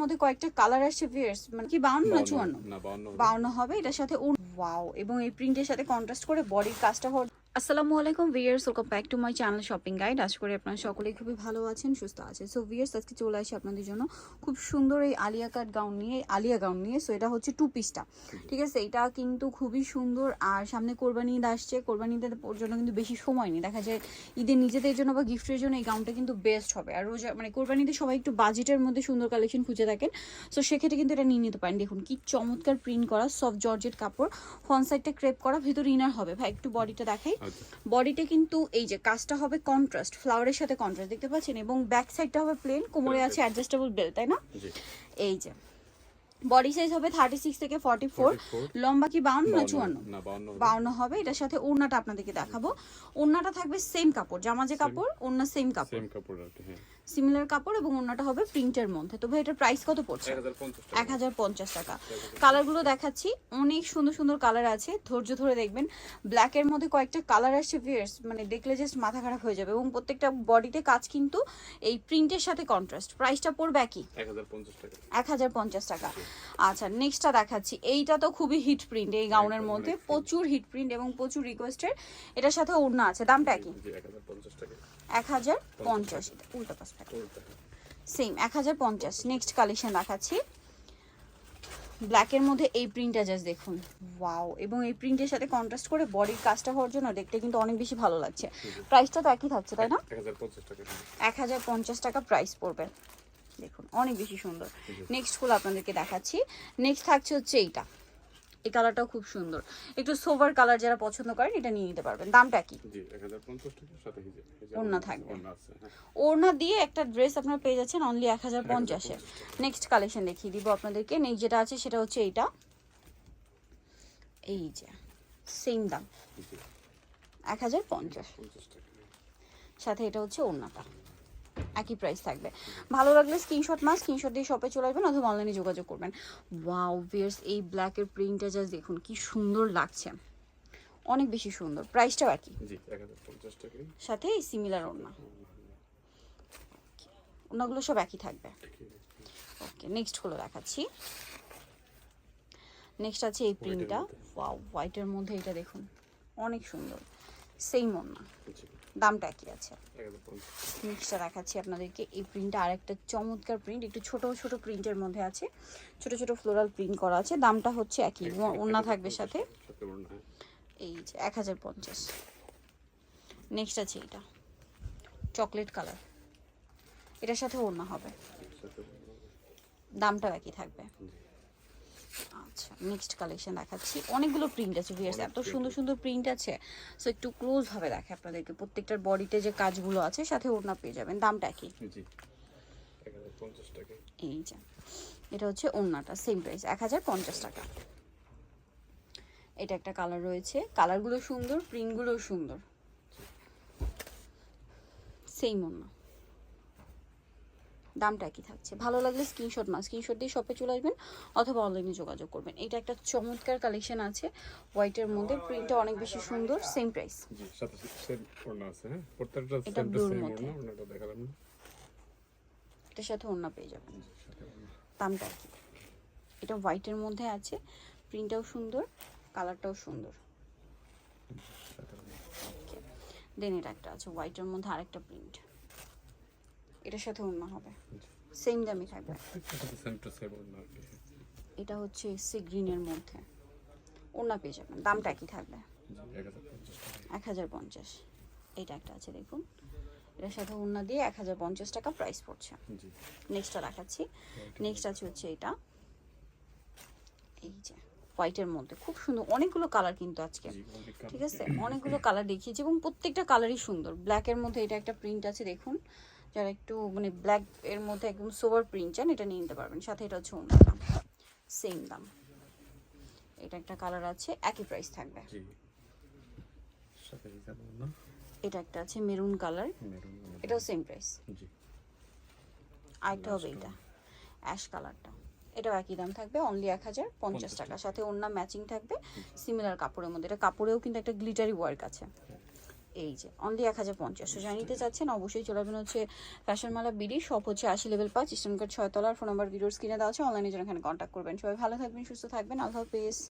মধ্যে কয়েকটা কালার আসছে ভিয়ার্স মানে কি বাউন্ন না চুয়ান্ন না বাউন্ন হবে। এটার সাথে ওয়াও এবং এই প্রিন্টের সাথে কন্ট্রাস্ট করে বডির কাজটা আসসালামু আলাইকুম viewers welcome back to my channel shopping guide. আশা করি আপনারা সকলেই খুবই ভালো আছেন, সুস্থ আছেন। সো ভিয়ার্স আজকে চলে আসি আপনাদের জন্য খুব সুন্দর এই আলিয়া কাট গাউন নিয়ে, আলিয়া গাউন নিয়ে। সো এটা হচ্ছে টু। পিসটা ঠিক আছে? এটা কিন্তু খুবই সুন্দর আর সামনে কোরবানি ঈদ আসছে। কোরবানি ঈদের জন্য কিন্তু বেশি সময় নেই। দেখা যায় ঈদের নিজেদের জন্য বা গিফটের জন্য এই গাউনটা কিন্তু বেস্ট হবে। আর রোজা মানে কোরবানিতে সবাই একটু বাজেটের মধ্যে সুন্দর কালেকশন খুঁজে থাকেন। সো সেক্ষেত্রে কিন্তু এটা নিয়ে নিতে পারেন। দেখুন কি চমৎকার প্রিন্ট করা সফট জর্জেট কাপড় ফ্রন্ট সাইডটা ক্রেপ করা, ভিতর ইনার হবে। ভাই, একটু বডিটা দেখাই। বডিতে কিন্তু এই যে কাজটা হবে কন্ট্রাস্ট ফ্লাওয়ারের সাথে কন্ট্রাস্ট দেখতে পাচ্ছেন? এবং ব্যাক সাইডটা হবে প্লেন কোমরে আছে অ্যাডজাস্টেবল বেল্ট তাই না? এই যে। বডি সাইজ হবে থার্টি সিক্স থেকে ফর্টি ফোর 44 লম্বা কি বাউন্ন না চুয়ান্ন? না বাউন্ন হবে। বাউন্ন হবে এটার সাথে ওড়নাটা আপনাদেরকে দেখাবো। ওড়নাটা থাকবে সেম কাপড় জামা যে কাপড় ওড়না সেম কাপড়। সিমিলার কাপড় এবং ওড়নাটা হবে প্রিন্টের মধ্যে। তো ভাই এটার প্রাইস কত পড়ছে? এক হাজার পঞ্চাশ টাকা। কালারগুলো দেখাচ্ছি। অনেক সুন্দর সুন্দর কালার আছে। ধৈর্য ধরে দেখবেন ব্ল্যাকের মধ্যে কয়েকটা কালার আসছে ভিয়ার্স মানে দেখলে জাস্ট মাথা খারাপ হয়ে যাবে। এবং প্রত্যেকটা বডিতে কাজ কিন্তু এই প্রিন্টের সাথে কন্ট্রাস্ট প্রাইসটা পড়বে একই? এক হাজার পঞ্চাশ টাকা। আচ্ছা নেক্সটটা দেখাচ্ছি। এইটা তো খুবই হিট প্রিন্ট এই গাউনের মধ্যে। প্রচুর হিট প্রিন্ট এবং প্রচুর রিকোয়েস্টের এটার সাথে ওড়না আছে। দামটা কি জি 1050 টাকা এক হাজার পঞ্চাশ। উল্টা পাশ সেম এক হাজার পঞ্চাশ। নেক্সট কালেকশন দেখাচ্ছি। ব্ল্যাকের মধ্যে এই প্রিন্টটা জাস্ট দেখুন। ওয়াও এবং এই প্রিন্টের সাথে কন্ট্রাস্ট করে বডির কাজটা হওয়ার জন্য দেখতে কিন্তু অনেক বেশি ভালো লাগছে। প্রাইসটা তো একই থাকছে তাই না? এক হাজার পঞ্চাশ টাকা প্রাইস পড়বে। দেখুন অনেক বেশি সুন্দর। নেক্সটগুলো আপনাদেরকে দেখাচ্ছি। নেক্সট থাকছে হচ্ছে এইটা। এই কালারটাও খুব সুন্দর। একটু সোভার কালার যারা পছন্দ করেন এটা নিয়ে নিতে পারবেন। দামটা কি? জি 1050 টাকা সাথে ওড়না থাকবে। ওড়না হ্যাঁ। ওড়না দিয়ে একটা ড্রেস আপনারা পেয়ে যাচ্ছেন অনলি এক হাজার পঞ্চাশে নেক্সট কালেকশন দেখিয়ে দিব আপনাদেরকে। নেক্সট যেটা আছে সেটা হচ্ছে এইটা। এই যে সেম দাম। এক হাজার পঞ্চাশ। সাথে এটা হচ্ছে ওড়নাটা। একই প্রাইস থাকবে। ভালো লাগলে স্ক্রিনশট মাস স্ক্রিনশট দিয়ে শপে চলে আসবেন অথবা অনলাইনে যোগাযোগ করবেন। ওয়াও ভিয়ার্স এই ব্ল্যাকের প্রিন্টটা জাস্ট দেখুন কি সুন্দর লাগছে। অনেক বেশি সুন্দর প্রাইসটাও একই। জি 1050 টাকা। সাথে সিমিলার ওড়না। ওড়নাগুলো সব একই থাকবে। ওকে নেক্সট হলো দেখাচ্ছি। নেক্সট আছে এই প্রিন্টটা ওয়াও হোয়াইটের মধ্যে। এটা দেখুন অনেক সুন্দর। সেম ওড়না। জি দামটা একই আছে। 1050 নেক্সটটা দেখাচ্ছি আপনাদেরকে। এই প্রিন্টটা আরেকটা চমৎকার প্রিন্ট একটু ছোট ছোট প্রিন্টের মধ্যে আছে। ছোট ছোট ফ্লোরাল প্রিন্ট করা আছে। দামটা হচ্ছে একই ওড়না থাকবে সাথে। হ্যাঁ। এই যে এক হাজার পঞ্চাশ। নেক্সট আছে এটা। চকলেট কালার এটার সাথে ওড়না হবে। দামটাও একই থাকবে। আচ্ছা নেক্সট কালেকশন দেখাচ্ছি। অনেকগুলো প্রিন্ট আছে ভিয়ার্স এত সুন্দর সুন্দর প্রিন্ট আছে। সো একটু ক্লোজ ভাবে দেখে আপনাদেরকে। প্রত্যেকটার বডিতে যে কাজগুলো আছে সাথে ওড়না পেয়ে যাবেন। দামটা একই। জি। 1050 টাকা। এই যে এটা হচ্ছে ওড়নাটা সেম প্রাইস এক হাজার পঞ্চাশ টাকা। এটা একটা কালার রয়েছে। কালারগুলো সুন্দর প্রিন্টগুলো সুন্দর। সেম ওড়না। দামটা একই থাকছে। ভালো লাগলে স্ক্রিনশট মা স্ক্রিনশট দিয়ে শপে চলে আসবেন অথবা অনলাইনে যোগাযোগ করবেন। এটা একটা চমৎকার কালেকশন আছে। হোয়াইটের মধ্যে প্রিন্টটা অনেক বেশি সুন্দর সেম প্রাইস হ্যাঁ? প্রত্যেকটা এটা সেম টু blue র সেম মধ্যে। না। এটার সাথে ওড়না পেয়ে যাবেন। দামটা একই। এটা হোয়াইটের মধ্যে আছে। প্রিন্টটাও সুন্দর কালারটাও সুন্দর। দেন এটা একটা আছে হোয়াইটের মধ্যে আরেকটা প্রিন্ট এটার সাথে অন্য হবে। সেম দামই থাকবে। এটা হচ্ছে সি গ্রিনের মধ্যে। ওড়না পেয়ে যাবেন। দামটা একই থাকবে। 1050 টাকা। এক হাজার পঞ্চাশ। এইটা একটা আছে দেখুন। এটার সাথে ওড়না দিয়ে এক হাজার পঞ্চাশ টাকা প্রাইস পড়ছে। জি। নেক্সটটা দেখাচ্ছি। নেক্সট আছে হচ্ছে এটা। এই যে হোয়াইটের মধ্যে। খুব সুন্দর। অনেকগুলো কালার কিন্তু আজকে। ঠিক আছে? অনেকগুলো কালার দেখিয়েছি এবং প্রত্যেকটা কালারই সুন্দর। ব্ল্যাকের মধ্যে এটা একটা প্রিন্ট আছে দেখুন। যারা একটু মানে ব্ল্যাক এর মধ্যে একদম সোভার প্রিন্ট চান এটা নিয়ে নিতে পারবেন। সাথে এটা হচ্ছে অন্য দাম। সেম দাম। এটা একটা কালার আছে একই প্রাইস থাকবে। এটা একটা আছে মেরুন কালার এটাও সেম প্রাইস আরেকটা হবে এটা। অ্যাশ কালারটা এটাও একই দাম থাকবে অনলি এক হাজার পঞ্চাশ টাকা। সাথে অন্য ম্যাচিং থাকবে। সিমিলার কাপড়ের মধ্যে। এটা কাপড়েও কিন্তু একটা গ্লিটারি ওয়ার্ক আছে। এই যে অনলি এক হাজার পঞ্চাশ। তো জানিতে চাচ্ছেন অবশ্যই চলে আসবেন হচ্ছে ফ্যাশন মালা বিডি সব হচ্ছে আশি লেভেল পাঁচ ইস্টার্ন কার্ড ছয় তলার ফোন নাম্বার ভিডিওর স্ক্রিনে দেওয়া আছে অনলাইনে যেন এখানে কন্ট্যাক্ট করবেন। সবাই ভালো থাকবেন সুস্থ থাকবেন আল্লাহ হাফিজ।